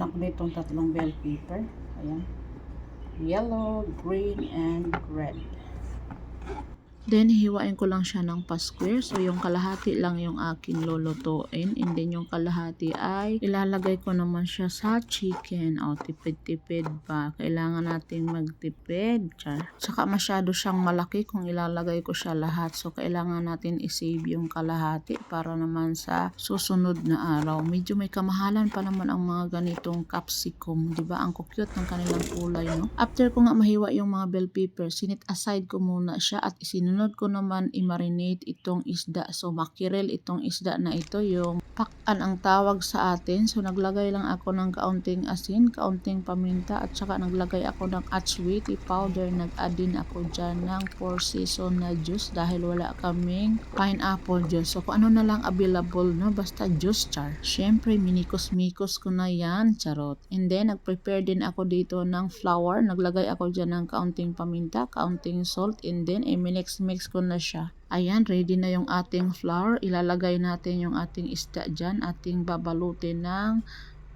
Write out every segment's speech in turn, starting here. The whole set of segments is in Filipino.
Meron ako ditong tatlong bell pepper. Ayan. Yellow, green, and red. Then, hiwain ko lang siya ng pa-square. So, yung kalahati lang yung aking lulutuin. And then, yung kalahati ay ilalagay ko naman siya sa chicken. O, tipid-tipid pa. Kailangan natin magtipid. Char. Saka masyado siyang malaki kung ilalagay ko siya lahat. So, kailangan natin isave yung kalahati para naman sa susunod na araw. Medyo may kamahalan pa naman ang mga ganitong capsicum. ba Ang cute ng kanilang kulay, no? After ko nga mahiwa yung mga bell pepper, sinit aside ko muna siya at isinunod ko naman i-marinate itong isda. So, makirel itong isda na ito, yung pakan ang tawag sa atin. So, naglagay lang ako ng kaunting asin, kaunting paminta, at saka naglagay ako ng achwiti powder. Nag-add din ako dyan ng four season na juice dahil wala kaming pineapple juice. So, kung ano na lang available, no? Basta juice char. Siyempre, minikos-mikos ko na yan, charot. And then, nag-prepare din ako dito ng flour. Naglagay ako dyan ng kaunting paminta, kaunting salt, and then, i-mix-mix ko na siya. Ayan, ready na yung ating flour. Ilalagay natin yung ating isda dyan. Ating babalutin ng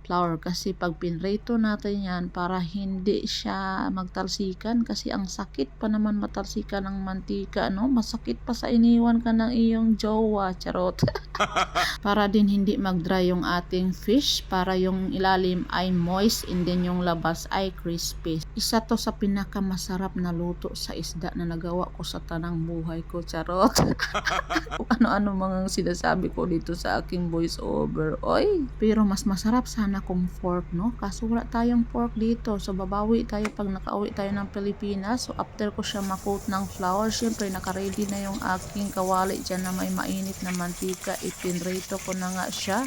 flour kasi pag pinrito natin yan para hindi siya magtalsikan kasi ang sakit pa naman matalsikan ng mantika no masakit pa sa iniwan ka ng iyong jowa charot para din hindi mag-dry yung ating fish para yung ilalim ay moist and then yung labas ay crispy isa to sa pinakamasarap na luto sa isda na nagawa ko sa tanang buhay ko charot. Ano-ano mga sinasabi ko dito sa aking voice over oy pero mas masarap sana kung fork no? Kaso wala tayong fork dito. So babawi tayo pag nakauwi tayo ng Pilipinas. So after ko siya makot ng flour syempre nakaready na yung aking kawali dyan na may mainit na mantika. Ipinrito ko na nga siya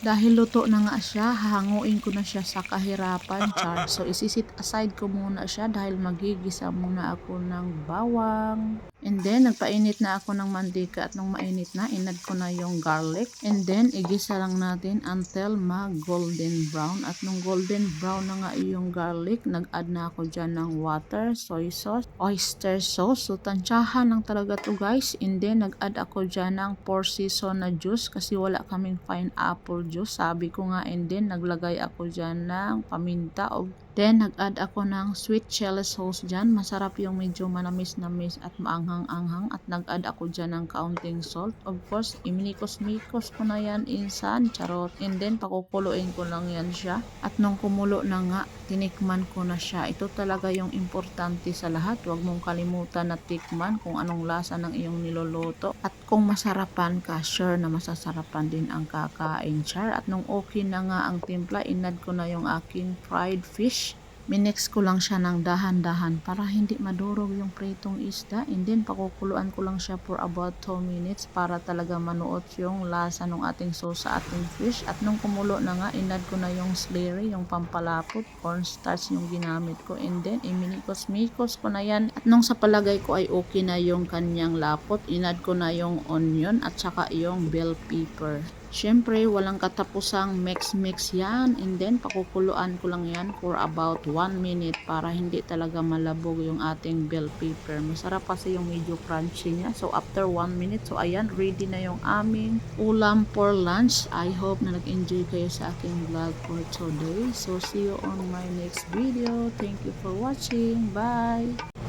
Dahil luto na nga siya, hahanguin ko na siya sa kahirapan, char. So, isisit aside ko muna siya dahil magigisa muna ako ng bawang. And then, nagpainit na ako ng mantika at nung mainit na, inad ko na yung garlic. And then, igisa lang natin until mag-golden brown. At nung golden brown na nga yung garlic, nag-add na ako dyan ng water, soy sauce, oyster sauce. So, tansyahan lang talaga to guys. And then, nag-add ako dyan ng 4 season na juice kasi wala kaming pineapple juice. Sabi ko nga, and then, naglagay ako dyan ng paminta o Then, nag-add ako ng sweet chili sauce dyan. Masarap yung medyo manamis-namis at maanghang-anghang. At nag-add ako dyan ng kaunting salt. Of course, iminikos-mikos ko na yan insan. Charot. And then, pakukuluin ko lang yan siya. At nung kumulo na nga, tinikman ko na siya. Ito talaga yung importante sa lahat. Huwag mong kalimutan na tikman kung anong lasa ng iyong niloloto. At kung masarapan ka, sure na masasarapan din ang kakain, char. At nung okay na nga ang timpla, inad ko na yung aking fried fish. Minix ko lang siya ng dahan-dahan para hindi madurog yung pritong isda. And then, pakukuluan ko lang siya for about 2 minutes para talaga manuot yung lasa ng ating sauce sa ating fish. At nung kumulo na nga, inad ko na yung slurry, yung pampalapot, cornstarch yung ginamit ko. And then, iminikos-mikos ko na yan. At nung sa palagay ko ay okay na yung kanyang lapot, inad ko na yung onion at saka yung bell pepper. Siyempre, walang katapusang mix-mix yan. And then, pakukuluan ko lang yan for about 1 minute para hindi talaga malabog yung ating bell pepper. Masarap kasi yung medyo crunchy niya. So, after 1 minute, so ayan, ready na yung aming ulam for lunch. I hope na nag-enjoy kayo sa aking vlog for today. So, see you on my next video. Thank you for watching. Bye!